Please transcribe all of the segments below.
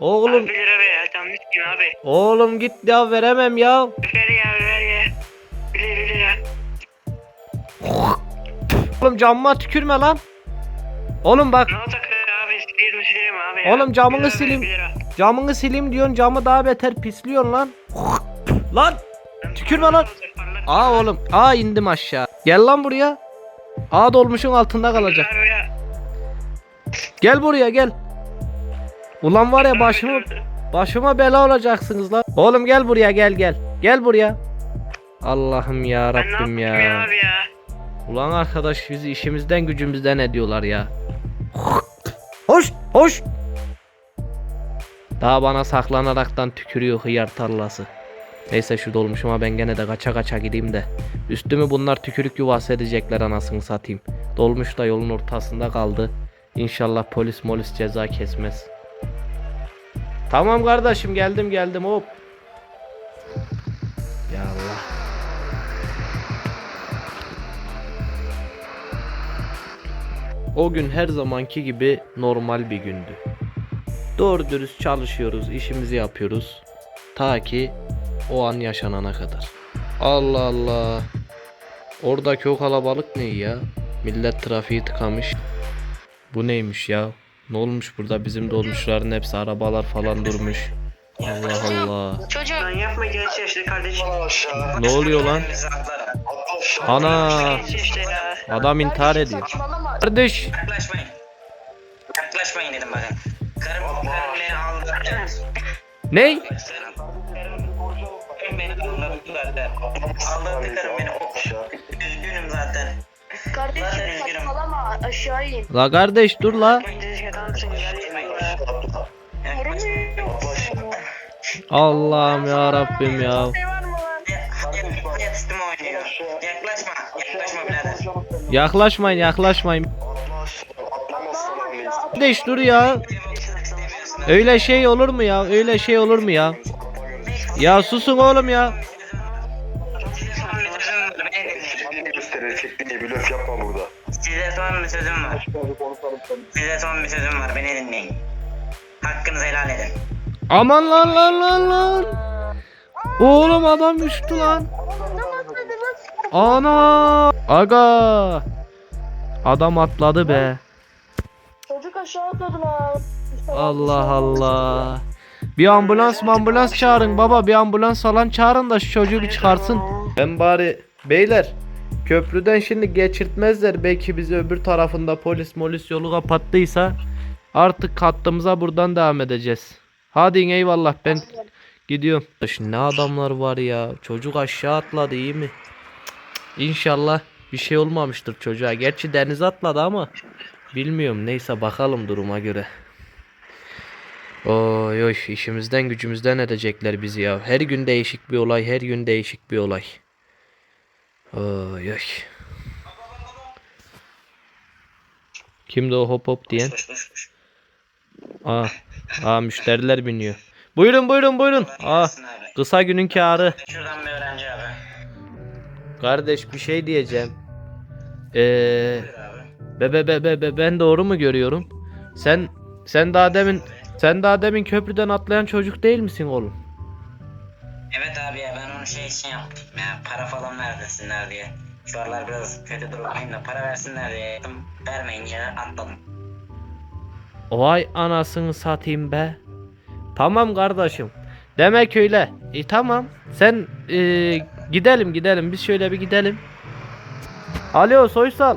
Oğlum Abi 1 lira ver ya. Tamam kim abi. oğlum git ya veremem ya. Ver ya ver ya. 1 lira 1 lira. Oğlum camıma tükürme lan. Oğlum bak Ne olacak abi? Silerim silerim abi ya. Oğlum camını Bir sileyim. bir camını sileyim diyorsun camı daha beter pisliyorsun lan. Lan Tükürme lan. Aa oğlum aa indim aşağı. Gel lan buraya. Aa dolmuşun altında kalacak. Gel buraya gel. Ulan var ya başımı başıma bela olacaksınız lan. Oğlum gel buraya gel gel. Gel buraya. Allah'ım ya Rabbim ya. ya? Ulan arkadaş bizi işimizden gücümüzden ediyorlar ya. Hoş hoş. Daha bana saklanaraktan tükürüyor hıyar tarlası. Neyse şu dolmuşuma ben gene de kaça kaça gideyim de. Üstümü bunlar tükürük yuvası edecekler anasını satayım. Dolmuş da yolun ortasında kaldı. İnşallah polis molis ceza kesmez. Tamam kardeşim geldim geldim hop. Ya Allah. O gün her zamanki gibi normal bir gündü. Doğru dürüst çalışıyoruz, işimizi yapıyoruz. Ta ki o an yaşanana kadar. Allah Allah. Oradaki o kalabalık ne ya? Millet trafiği tıkamış. Bu neymiş ya? Ne olmuş burada? Bizim dolmuşların hepsi arabalar falan durmuş. Allah Allah. Çocuk Lan yapma genç yaşlı kardeşim. Ne oluyor lan? Ana adam intihar ediyor. Kardeş Yaklaşmayın. Yaklaşmayın dedim bakın. Karım, karım beni aldattı. ney? Beni karım. Üzgünüm zaten. Kardeşim saçmalama aşağı in. La kardeş dur la. Allah'ım ya Rabbim ya. Yaklaşmayın yaklaşmayın. Kardeş dur ya. Öyle şey olur mu ya? Öyle şey olur mu ya? Ya susun oğlum ya. Size son bir sözüm var. Size son bir sözüm var. Beni dinleyin. Hakkınızı helal edin. Aman lan lan lan lan. Oğlum adam düştü lan. Ana. Aga. Adam atladı be. Çocuk aşağı atladı lan. Allah Allah. Bir ambulans ambulans çağırın baba bir ambulans falan çağırın da şu çocuğu bir çıkarsın. Ben bari beyler köprüden şimdi geçirtmezler belki bizi öbür tarafında polis molis yolu kapattıysa artık kattığımıza buradan devam edeceğiz. Hadi eyvallah ben gidiyorum. Şimdi ne adamlar var ya çocuk aşağı atladı iyi mi? İnşallah bir şey olmamıştır çocuğa. Gerçi denize atladı ama bilmiyorum neyse bakalım duruma göre. Oy oy işimizden gücümüzden edecekler bizi ya. Her gün değişik bir olay, her gün değişik bir olay. Oy oy. Kimdi o hop hop diyen? Boş boş boş. Aa, aa müşteriler biniyor. Buyurun buyurun buyurun. Aa, kısa günün kârı. Şuradan bir öğrenci abi. Kardeş bir şey diyeceğim. Ee, be be be be be ben doğru mu görüyorum? Sen sen daha demin sen daha demin köprüden atlayan çocuk değil misin oğlum? Evet abi ya ben onu şey için yaptım ya para falan versinler diye. Şu aralar biraz kötü durumdayım da para versinler diye yaptım. Vermeyince atladım. Vay anasını satayım be. Tamam kardeşim. Demek öyle. E tamam. Sen e, gidelim gidelim. Biz şöyle bir gidelim. Alo Soysal.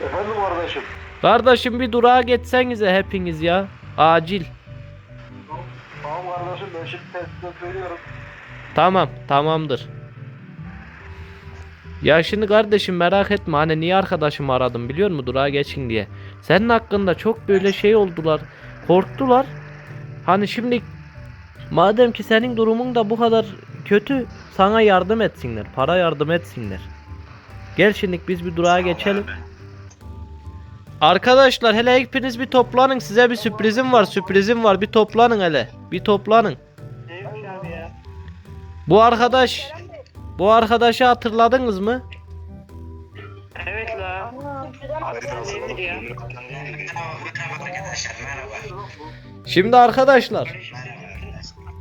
Efendim kardeşim. Kardeşim bir durağa geçsenize hepiniz ya. Acil. Tamam kardeşim ben şimdi testten söylüyorum. Tamam tamamdır. Ya şimdi kardeşim merak etme hani niye arkadaşımı aradım biliyor musun durağa geçin diye. Senin hakkında çok böyle şey oldular. Korktular. Hani şimdi madem ki senin durumun da bu kadar kötü sana yardım etsinler. Para yardım etsinler. Gel şimdi biz bir durağa geçelim. Arkadaşlar hele hepiniz bir toplanın size bir sürprizim var sürprizim var bir toplanın hele bir toplanın. Bu arkadaş bu arkadaşı hatırladınız mı? Evet la. Nedir ya? Şimdi arkadaşlar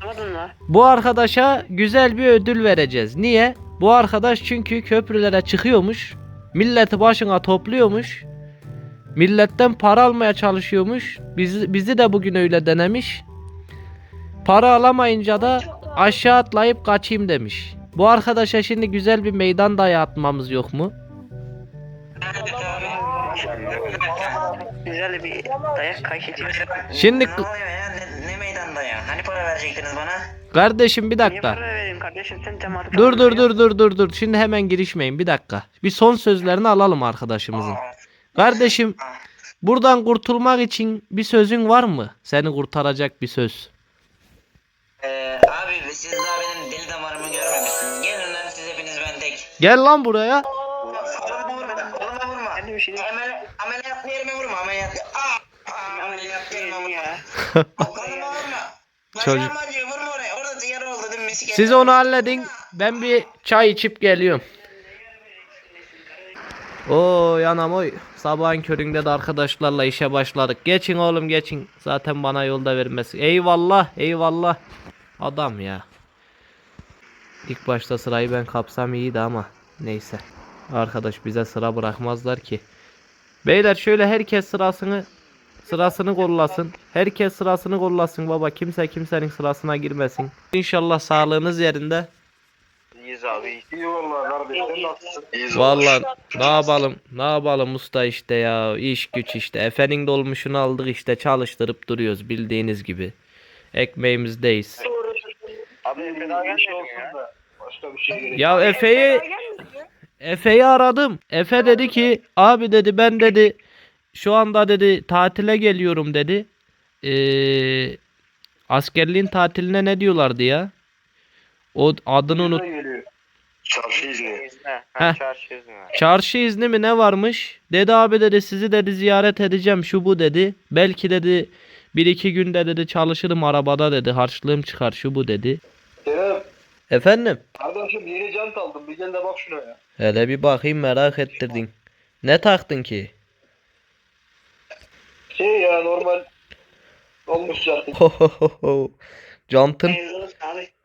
Anladın bu arkadaşa güzel bir ödül vereceğiz. Niye? Bu arkadaş çünkü köprülere çıkıyormuş. Milleti başına topluyormuş. Milletten para almaya çalışıyormuş. Bizi, bizi de bugün öyle denemiş. Para alamayınca da aşağı atlayıp kaçayım demiş. Bu arkadaşa şimdi güzel bir meydan dayatmamız yok mu? Güzel bir dayak ediyor. Şimdi Ne oluyor ya? Ne, ne meydanda ya? Hani para verecektiniz bana? kardeşim bir Niye dakika. para vereyim kardeşim sen cemaat Dur dur dur dur dur dur. Şimdi hemen girişmeyin bir dakika. Bir son sözlerini alalım arkadaşımızın. Kardeşim buradan kurtulmak için bir sözün var mı? Seni kurtaracak bir söz. Ee, abi siz daha Gel lan buraya. Koluma vurma, koluma vurma. Hadi bir şey değil. Amel, ameliyat yerime vurma, ameliyat. Aa, aa, ameliyat yerime vurma. ya. Koluma vurma. Çocuk- Bacağım acıyor, vurma oraya. Orada yara oldu değil mi? Misket. Siz onu halledin. Ben bir çay içip geliyorum. Oo yanam oy. Sabahın köründe de arkadaşlarla işe başladık. Geçin oğlum geçin. Zaten bana yolda vermesi. Eyvallah eyvallah. Adam ya. İlk başta sırayı ben kapsam iyiydi ama neyse. Arkadaş bize sıra bırakmazlar ki. Beyler şöyle herkes sırasını sırasını kollasın. Herkes sırasını kollasın baba. Kimse kimsenin sırasına girmesin. İnşallah sağlığınız yerinde. İyiyiz abi. İyi vallahi kardeş. Sen nasılsın? İyiyiz Vallahi ne yapalım? Ne yapalım usta işte ya. İş güç işte. Efenin dolmuşunu aldık işte çalıştırıp duruyoruz bildiğiniz gibi. Ekmeğimizdeyiz. Abi bir şey olsun da. Başka bir şey gerek. Ya Efe'yi Efe'yi aradım. Efe dedi ki abi dedi ben dedi şu anda dedi tatile geliyorum dedi. Ee, askerliğin tatiline ne diyorlardı ya? O adını unut. Çarşı izni. Heh. Çarşı izni mi ne varmış? Dedi abi dedi sizi dedi ziyaret edeceğim şu bu dedi. Belki dedi bir iki günde dedi çalışırım arabada dedi. Harçlığım çıkar şu bu dedi. Efendim? Kardeşim yeni jant aldım. Bir gel de bak şuna ya. Hele bir bakayım merak ettirdin. Ne taktın ki? Şey ya normal olmuş jantı. Cantın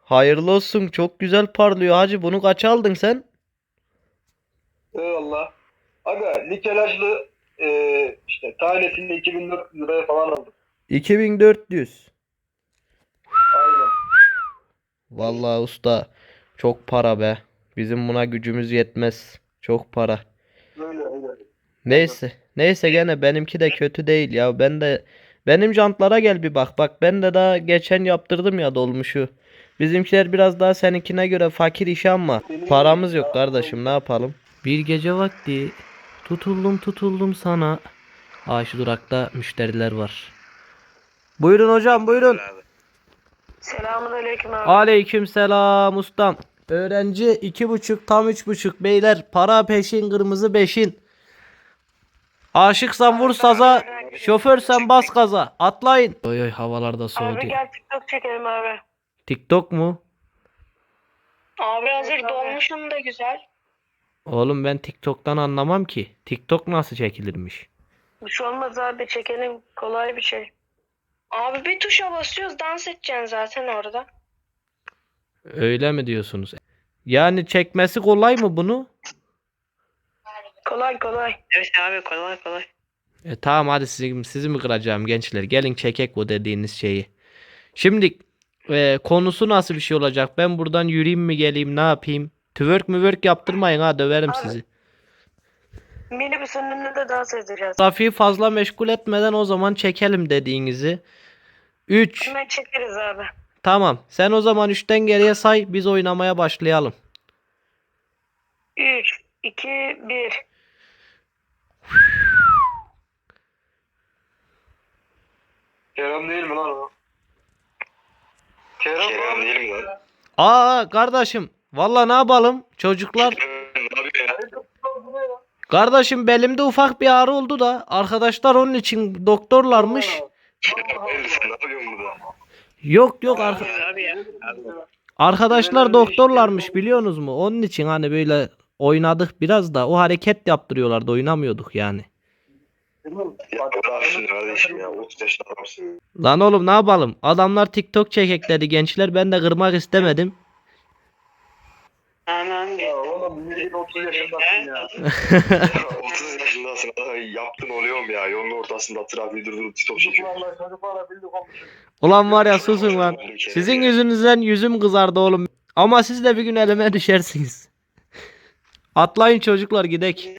Hayırlı olsun çok güzel parlıyor hacı bunu kaç aldın sen? Eyvallah. Aga nikelajlı eee işte tanesini 2400 liraya falan aldım. 2400. Vallahi usta çok para be. Bizim buna gücümüz yetmez. Çok para. Öyle öyle. Neyse. Neyse gene benimki de kötü değil ya. Ben de benim jantlara gel bir bak. Bak ben de daha geçen yaptırdım ya dolmuşu. Bizimkiler biraz daha seninkine göre fakir iş ama paramız yok kardeşim ne yapalım? Bir gece vakti tutuldum tutuldum sana. Aa şu durakta müşteriler var. Buyurun hocam buyurun. Selamun aleyküm abi. Aleyküm selam ustam. Öğrenci iki buçuk tam üç buçuk beyler para peşin kırmızı beşin. Aşıksan vur saza, şoförsen bas gaza. Atlayın. Oy oy havalarda soğudu. Abi gel TikTok çekelim abi. TikTok mu? Abi hazır dolmuşum da güzel. Oğlum ben TikTok'tan anlamam ki. TikTok nasıl çekilirmiş? Bir şey olmaz abi çekelim. Kolay bir şey. Abi bir tuşa basıyoruz dans edeceksin zaten orada. Öyle mi diyorsunuz? Yani çekmesi kolay mı bunu? Kolay kolay. Evet abi kolay kolay. E tamam hadi sizi, sizi mi kıracağım gençler? Gelin çekek bu dediğiniz şeyi. Şimdi e, konusu nasıl bir şey olacak? Ben buradan yürüyeyim mi geleyim ne yapayım? Twerk müverk yaptırmayın ha döverim Abi. sizi. Minibüsün önünde de dans edeceğiz. Trafiği fazla meşgul etmeden o zaman çekelim dediğinizi. 3 Hemen çekeriz abi. Tamam. Sen o zaman 3'ten geriye say biz oynamaya başlayalım. 3, 2, 1. Kerem değil mi lan o? Kerem, Kerem değil mi lan? Aa kardeşim valla ne yapalım çocuklar Kardeşim belimde ufak bir ağrı oldu da arkadaşlar onun için doktorlarmış. Yok yok arka- arkadaşlar doktorlarmış biliyorsunuz mu? Onun için hani böyle oynadık biraz da o hareket yaptırıyorlardı oynamıyorduk yani. Ya bırak şunu kardeşim ya 30 yaşında adamsın. Lan oğlum ne yapalım? Adamlar TikTok çekek dedi gençler ben de kırmak istemedim. Tamam. Ya oğlum niye 30 yaşındasın ya? 30 yaşındasın yaptın oluyor mu ya yolun ortasında trafiği durdurup TikTok çekiyor. Çocuklarla çocuklarla bildik olmuşum. Ulan var ya susun lan. Sizin yüzünüzden yüzüm kızardı oğlum. Ama siz de bir gün elime düşersiniz. Atlayın çocuklar gidek.